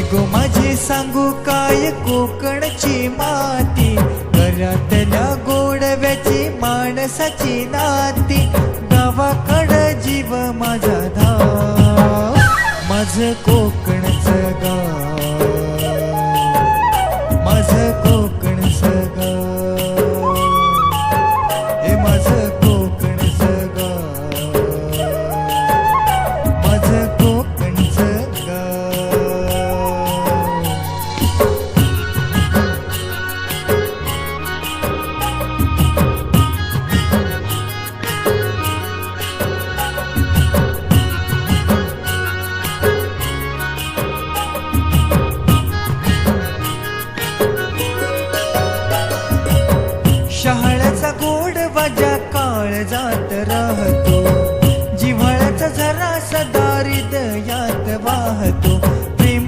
गो माझी सांगू काय कोकणची माती? घरातल्या गोडव्याची माणसाची नाती. गावाकड जीव माझा धाव. माझ कोकण जिव्हाळ जात राहतो जिव्हाळ्याचा झरा सदा हृदयात वाहतो.